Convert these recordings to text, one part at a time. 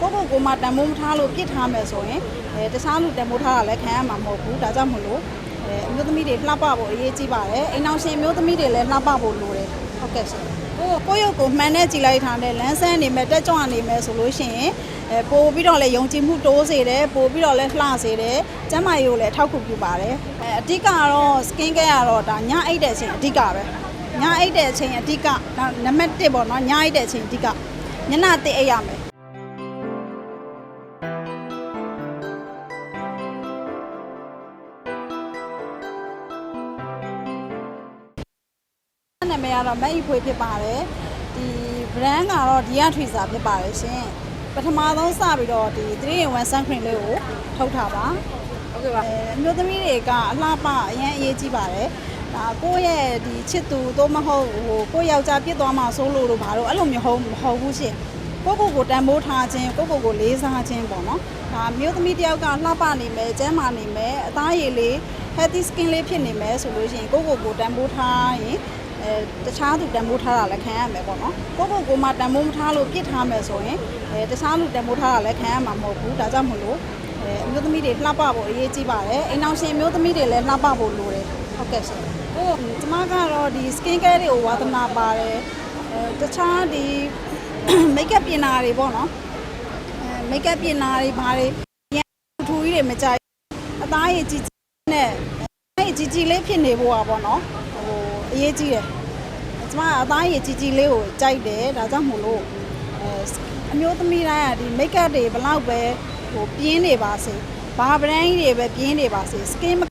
ကိုယ့်ကိုယ်ကိုယ်မှတန်ဖိုးမထားလို့ပြစ်ထားမယ်ဆိုရင်အဲတခြားလူတန်ဖိုးထားတာလည်းခံရမှာမဟုတ်ဘူးဒါကြောင့်မလို့အဲအမျိုးသမီးတွေလှပဖို့အရေးကြီးပါတယ်အိမ်အောင်ရှင်အမျိုးသမီးတွေလည်းလှပဖို့လိုတယ်ဟုတ်ကဲ့ရှင်ကိုကိုယ့်ရုပ်ကိုမှန်နဲ့ကြည်လိုက်ထားတဲ့လန်းဆန်းနေမယ်တက်ကြွနေမယ်ဆိုလို့ရှိရင်အဲပို့ပြီးတော့လည်းယုံကြည်မှုတိုးစေတယ်ပို့ပြီးတော့လည်းလှစေတယ်ကျန်းမာရေးကိုလည်းထောက်ကူပြုပါတယ်အဲအဓိကကတော့ skin care ကတော့ဒါညအိတ်တဲ့အချိန်အဓိကပဲညအိတ်တဲ့အချိန်အဓိကဒါနံပါတ်1ပေါ့နော်ညအိတ်တဲ့အချိန်အဓိကညနာတိအိတ်ရမယ် နာမည်ကတော့မက်အီဖွေဖြစ်ပါတယ်ဒီ brand ကတော့ဒီယာထွေစာဖြစ်ပါတယ်ရှင်ပထမဆုံးစပြီးတော့ဒီ3 in 1 sun cream လေးကိုထုတ်ထားပါဟုတ်ကဲ့ပါအဲအမျိုးသမီးတွေကအလှပအရင်အရေးကြီးပါတယ်ဒါကိုယ့်ရဲ့ဒီချစ်သူသို့မဟုတ်ဟိုကိုယ့်ယောက်ျားပြစ်သွားမှဆိုးလို့လို့ဘာလို့အဲ့လိုမျိုးဟုတ်မဟုတ်ဘူးရှင်ကိုယ့်ကိုယ်ကိုတန်ဖိုးထားခြင်းကိုယ့်ကိုယ်ကိုလေးစားခြင်းပေါ့နော်ဒါအမျိုးသမီးတယောက်ကလှပနေမယ်ကျန်းမာနေမယ်အသားရည်လေး healthy skin လေးဖြစ်နေမယ်ဆိုလို့ရှိရင်ကိုယ့်ကိုယ်ကိုတန်ဖိုးထားရင် အဲတခြားသူတန်ဖိုးထားတာလည်းခံရမယ်ပေါ့နော်ကိုယ့်ကိုယ်ကိုယ်မှတန်ဖိုးမထားလို့ပြစ်ထားမယ်ဆိုရင်အဲတခြားလူတန်ဖိုးထားတာလည်းခံရမှာမဟုတ်ဘူးဒါကြောင့်မလို့အဲအမျိုးသမီးတွေလှပဖို့အရေးကြီးပါတယ်အိမ်အောင်ရှင်အမျိုးသမီးတွေလည်းလှပဖို့လိုတယ်ဟုတ်ကဲ့ရှင်ကိုကျမကတော့ဒီ skin care တွေကိုဝါသနာပါတယ်အဲတခြားဒီ makeup ပြင်တာတွေပေါ့နော်အဲ makeup ပြင်တာတွေဘာတွေရန်ထူကြီးတွေမကြိုက်အသားရည်ကြီးကြီးနဲ့အဲကြီးကြီးလေးဖြစ်နေဖို့อ่ะပေါ့နော်ဟိုအ ရေးကြီးတယ်ကျမအသားရည်ကြီးကြီးလေးကိုကြိုက်တယ်ဒါကြောင့်မို့လို့အဲအမျိုးသမီးတိုင်းကဒီ make up တွေဘလောက်ပဲဟိုပြင်းနေပါစေဘာ brand ကြီးတွေပဲပြင်းနေပါစေ skin မ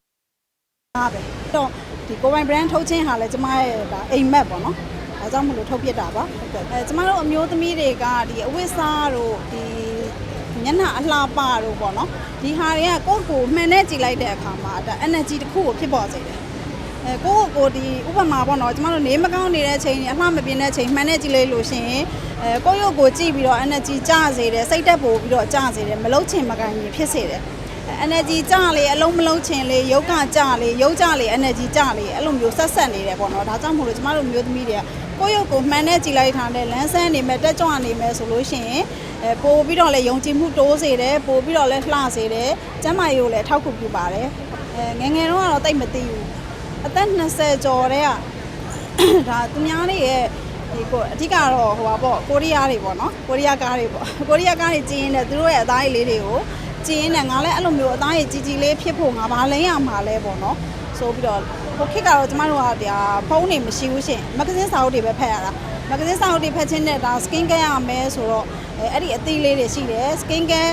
ကားပဲတော့ဒီကိုပိုင် brand ထုတ်ခြင်းဟာလည်းကျမရဲ့ဒါအိမ်မက်ပေါ့နော်ဒါကြောင့်မို့လို့ထုတ်ပြတာပါဟုတ်ကဲ့အဲကျမတို့အမျိုးသမီးတွေကဒီအဝတ်စားတို့ဒီညနာအလှပတို့ပေါ့နော်ဒီဟာတွေကကိုယ့်ကိုယ်မှန်နဲ့ကြည်လိုက်တဲ့အခါမှာဒါ energy တစ်ခုကိုဖြစ်ပေါ်စေတယ် အဲကိုယ့်ကိုယ်ကိုဒီဥပမာပေါ့နော်ကျမတို့နေမကောင်းနေတဲ့အချိန်အလှမပြင်းတဲ့အချိန်မှန်နဲ့ကြည့်လိုက်လို့ရှိရင်အဲကိုယ့်ရုပ်ကိုကြည့်ပြီးတော့ energy ကျစေတယ်စိတ်တက်ပို့ပြီးတော့ကျစေတယ်မလုံးချင်မကန်ရင်ဖြစ်စေတယ်အဲ energy ကျလေအလုံးမလုံးချင်လေရုပ်ကကျလေရုပ်ကျလေ energy ကျလေအဲ့လိုမျိုးဆက်ဆက်နေတယ်ပေါ့နော်ဒါကြောင့်မို့လို့ကျမတို့မျိုးသမီးတွေကကိုယ့်ရုပ်ကိုမှန်နဲ့ကြည့်လိုက်ထားတဲ့လန်းဆန်းနေမယ်တက်ကြွနေမယ်ဆိုလို့ရှိရင်အဲပို့ပြီးတော့လည်းယုံကြည်မှုတိုးစေတယ်ပို့ပြီးတော့လည်းလှစေတယ်ကျန်းမာရေးကိုလည်းထောက်ကူပြုပါတယ်အဲငယ်ငယ်တော့ကတော့တိတ်မသိဘူး အသက်20ကျော်တဲ့ကဒါသူများတွေရဲ့ဒီကိုအဓိကတော့ဟိုပါပေါ့ကိုရီးယားတွေပေါ့နော်ကိုရီးယားကားတွေပေါ့ကိုရီးယားကားတွေကျင်းရင်လည်းသူတို့ရဲ့အသားရည်လေးတွေကိုကျင်းရင်လည်းငါလည်းအဲ့လိုမျိုးအသားရည်ကြီးကြီးလေးဖြစ်ဖို့ငါဘာလဲရမှာလဲပေါ့နော်ဆိုပြီးတော့ဟိုခေတ်ကတော့ကျမတို့ကဒါဖုန်းတွေမရှိဘူးရှင်မဂ္ဂဇင်းစာအုပ်တွေပဲဖတ်ရတာမဂ္ဂဇင်းစာအုပ်တွေဖတ်ခြင်းနဲ့ဒါ skin care ရမယ်ဆိုတော့အဲအဲ့ဒီအသီးလေးတွေရှိတယ် skin care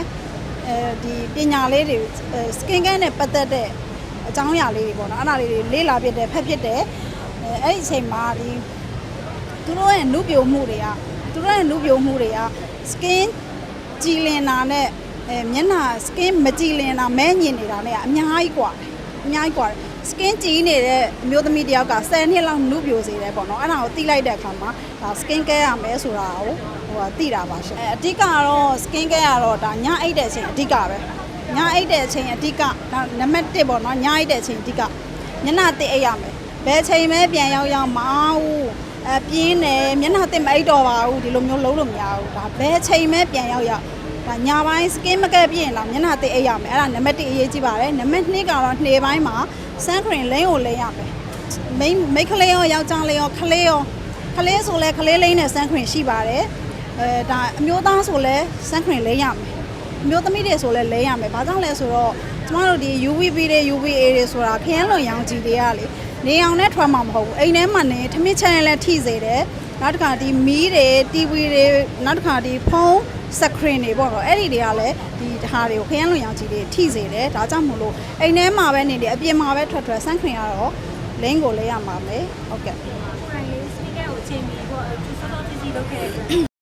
အဲဒီပညာလေးတွေအဲ skin care နဲ့ပတ်သက်တဲ့ အကြောင်းအရာလေးတွေပေါ့နော်အဲ့ဒါလေးတွေလေးလာဖြစ်တယ်ဖက်ဖြစ်တယ်အဲအဲ့ဒီအချိန်မှာဒီသူတို့ရဲ့နုပြိုမှုတွေကသူတို့ရဲ့နုပြိုမှုတွေက skin ကြည်လင်တာနဲ့အဲမျက်နှာ skin မကြည်လင်တာမဲညင်နေတာနဲ့ကအများကြီးกว่าတယ်အများကြီးกว่าတယ် skin ကြည်နေတဲ့အမျိုးသမီးတယောက်က10နှစ်လောက်နုပြိုစေတယ်ပေါ့နော်အဲ့ဒါကိုသိလိုက်တဲ့အခါမှာဒါ skin care ရမယ်ဆိုတာကိုဟိုကသိတာပါရှင်အဲအဓိကတော့ skin care ကတော့ဒါညအိတ်တဲ့အချိန်အဓိကပဲ ညအိတ်တဲ့အချိန်အဓိကဒါနံပါတ်1ပေါ့နော်ညအိတ်တဲ့အချိန်အဓိကညနာတိအိတ်ရမယ်ဘယ်ချိန်မဲပြန်ရောက်ရောက်မအောင်အပြင်းတယ်မျက်နှာတိမအိတ်တော့ပါဘူးဒီလိုမျိုးလုံးလို့မရဘူးဒါဘယ်ချိန်မဲပြန်ရောက်ရောက်ဒါညပိုင်း skin မကက်ပြရင်လားမျက်နှာတိအိတ်ရမယ်အဲ့ဒါနံပါတ်1အရေးကြီးပါတယ်နံပါတ်2ကတော့နှေပိုင်းမှာ sun cream လင်းကိုလင်းရမယ်မိန်းမိန်းကလေးရောယောက်ျားလေးရောကလေးရောကလေးဆိုလဲကလေးလိမ့်နဲ့ sun cream ရှိပါတယ်အဲဒါအမျိုးသားဆိုလဲ sun cream လင်းရမယ်အ မျိုးသမီးတွေဆိုလဲလဲရမယ်။ဘာကြောင့်လဲဆိုတော့ကျမတို့ဒီ UVB တွေ UVA တွေဆိုတာခရမ်းလွန်ရောင်ခြည်တွေကလေနေအောင်နဲ့ထွက်မှာမဟုတ်ဘူး။အိမ်ထဲမှာနေထမင်းချမ်းလည်းထိစေတယ်။နောက်တစ်ခါဒီမီးတွေ TV တွေနောက်တစ်ခါဒီဖုန်း screen တွေပေါ့တော့အဲ့ဒီတွေကလည်းဒီဟာတွေကိုခရမ်းလွန်ရောင်ခြည်တွေထိစေတယ်။ဒါကြောင့်မို့လို့အိမ်ထဲမှာပဲနေတယ်အပြင်မှာပဲထွက်ထွက်ဆန်းခရင်ကတော့လင်းကိုလဲရမှာမယ်။ဟုတ်ကဲ့။ခိုင်လေးစပီကာကိုချိန်ပြီးတော့သူစောစောစီစီလုပ်ခဲ့တဲ့အတွက်